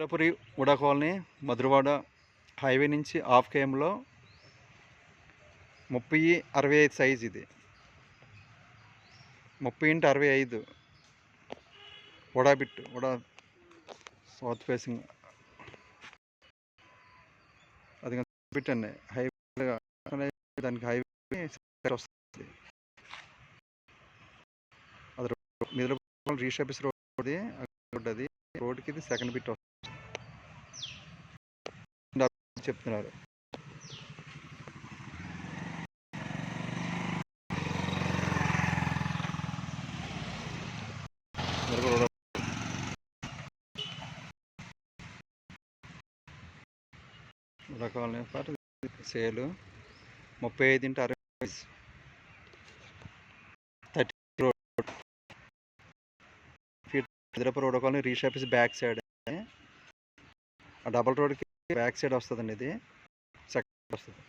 Rudrapuri UDA colony Madhurawada highway నుంచి half కేఎంలో ముప్పై అరవై ఐదు సైజ్ ఇది ముప్పై ఇంటి అరవై ఐదు UDA bit UDA south facing అది బిట్ అండి హైవే దానికి హైవే వస్తుంది అది మీద రీషాపిస్ రోడ్ రోడ్ అది రోడ్కి ఇది సెకండ్ బిట్ వస్తుంది చెప్తున్నారు. రకాల పాటు సేలు ముప్పై ఐదు ఇంటూ అరవై thirty road. Feet Hyderabad road colony రీషాపిస్ back side ఆ డబల్ రోడ్కి బ్యాక్ సైడ్ వస్తుందండి ఇది. సెకండ్ వస్తుంది.